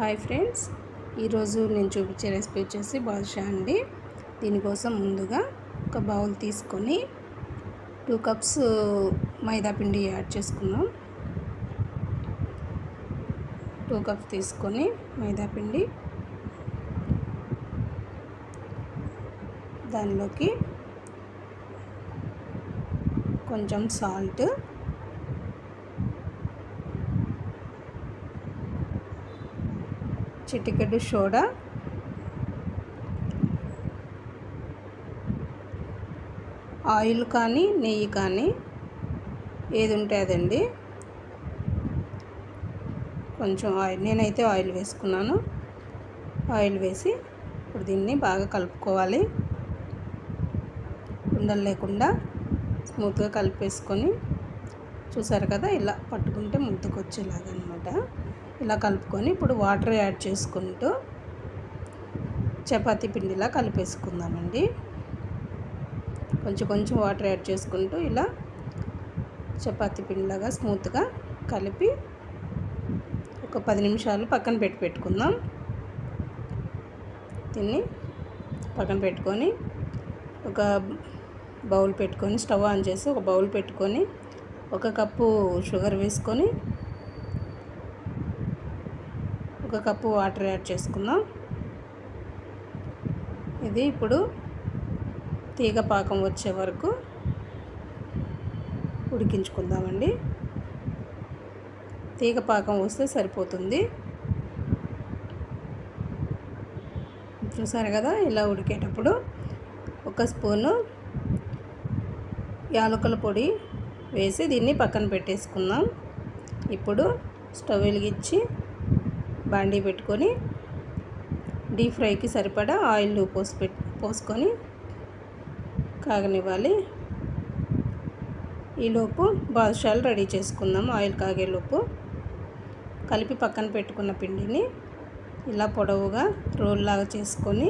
Hi friends. ఈరోజు నేను చూపించే రెసిపీ వచ్చేసి బాదుషా అండి. దీనికోసం ముందుగా ఒక బౌల్ తీసుకొని టూ కప్స్ మైదా పిండి యాడ్ చేసుకున్నాం టూ కప్స్ తీసుకొని మైదా పిండి దానిలోకి కొంచెం సాల్ట్ చిటికెడు సోడా ఆయిల్ కానీ నెయ్యి కానీ ఏది ఉంటే అదండి. కొంచెం ఆయిల్ నేనైతే ఆయిల్ వేసుకున్నాను. ఆయిల్ వేసి ఇప్పుడు దీన్ని బాగా కలుపుకోవాలి. ఉండలు లేకుండా స్మూత్గా కలిపేసుకొని చూసారు కదా ఇలా పట్టుకుంటే ముద్దకు వచ్చేలాగా అనమాట ఇలా కలుపుకొని ఇప్పుడు వాటర్ యాడ్ చేసుకుంటూ చపాతీ పిండిలా కలిపేసుకుందామండి. కొంచెం కొంచెం వాటర్ యాడ్ చేసుకుంటూ ఇలా చపాతీ పిండిలాగా స్మూత్గా కలిపి ఒక పది నిమిషాలు పక్కన పెట్టి పెట్టుకుందాం. తిని పక్కన పెట్టుకొని ఒక బౌల్ పెట్టుకొని స్టవ్ ఆన్ చేసి ఒక బౌల్ పెట్టుకొని ఒక కప్పు షుగర్ వేసుకొని ఒక కప్పు వాటర్ యాడ్ చేసుకుందాం. ఇది ఇప్పుడు తీగ పాకం వచ్చే వరకు ఉడికించుకుందామండి. తీగ పాకం వస్తే సరిపోతుంది. చూసారు కదా ఇలా ఉడికేటప్పుడు ఒక స్పూను యాలకుల పొడి వేసి దీన్ని పక్కన పెట్టేసుకుందాం. ఇప్పుడు స్టవ్ వెలిగించి బాండీ పెట్టుకొని డీప్ ఫ్రైకి సరిపడా ఆయిల్ పోసి పెట్ పోసుకొని కాగనివ్వాలి. ఈలోపు బాదుషాలు రెడీ చేసుకుందాం ఆయిల్ కాగేలోపు కలిపి పక్కన పెట్టుకున్న పిండిని ఇలా పొడవుగా రోల్ లాగా చేసుకొని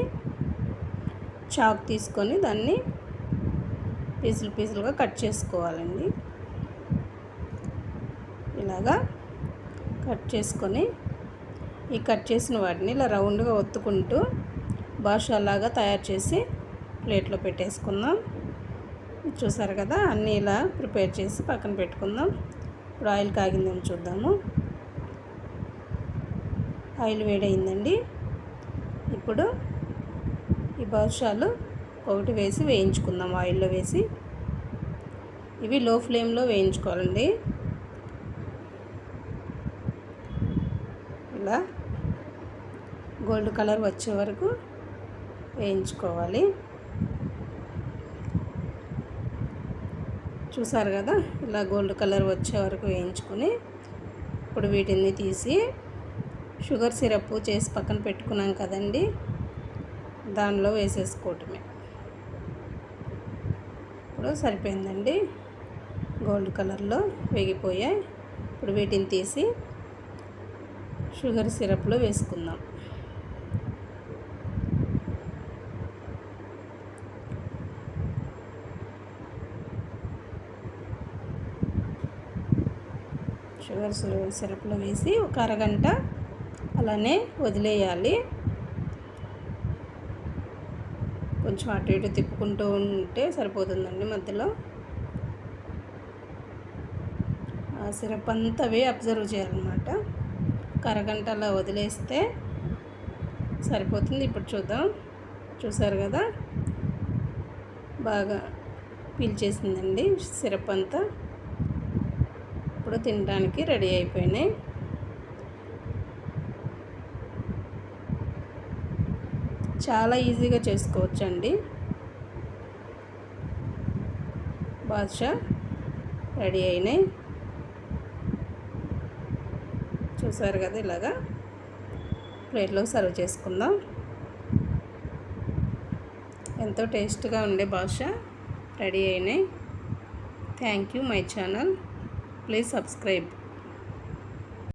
చాక్ తీసుకొని దాన్ని పీసులు పీసులుగా కట్ చేసుకోవాలండి. ఇలాగా కట్ చేసుకొని ఈ కట్ చేసిన వాటిని ఇలా రౌండ్గా ఒత్తుకుంటూ బాషాలాగా తయారు చేసి ప్లేట్లో పెట్టేసుకుందాం. చూసారు కదా అన్నీ ఇలా ప్రిపేర్ చేసి పక్కన పెట్టుకుందాం. ఇప్పుడు ఆయిల్ కాగిందని చూద్దాము. ఆయిల్ వేడైందండి ఇప్పుడు ఈ బాదుషాలు ఒకటి వేసి వేయించుకుందాం ఆయిల్లో వేసి. ఇవి లో ఫ్లేమ్లో వేయించుకోవాలండి. ఇలా గోల్డ్ కలర్ వచ్చే వరకు వేయించుకోవాలి. చూసారు కదా ఇలా గోల్డ్ కలర్ వచ్చే వరకు వేయించుకొని ఇప్పుడు వీటిని తీసి షుగర్ సిరప్ చేసి పక్కన పెట్టుకున్నాం కదండి దానిలో వేసేసుకోవటమే. ఇప్పుడు సరిపోయిందండి. గోల్డ్ కలర్లో వేగిపోయాయి. ఇప్పుడు వీటిని తీసి షుగర్ సిరప్లో వేసుకుందాం. షుగర్ సిరప్లో వేసి ఒక అరగంట అలానే వదిలేయాలి. కొంచెం అటు ఇటు తిప్పుకుంటూ ఉంటే సరిపోతుందండి మధ్యలో. ఆ సిరప్ అంతా అవే అబ్జర్వ్ చేయాలన్నమాట. అరగంట అలా వదిలేస్తే సరిపోతుంది. ఇప్పుడు చూద్దాం. చూసారు కదా? బాగా పీల్చేసిందండి సిరప్ అంతా. ఇప్పుడు తినడానికి రెడీ అయిపోయినాయి. చాలా ఈజీగా చేసుకోవచ్చండి. బాద్షా రెడీ అయినాయి. చూసారు కదా ఇలాగా ప్లేట్లో సర్వ్ చేసుకుందాం. ఎంతో టేస్ట్గా ఉండే భాష రెడీ అయినాయి. Thank you my channel. Please subscribe.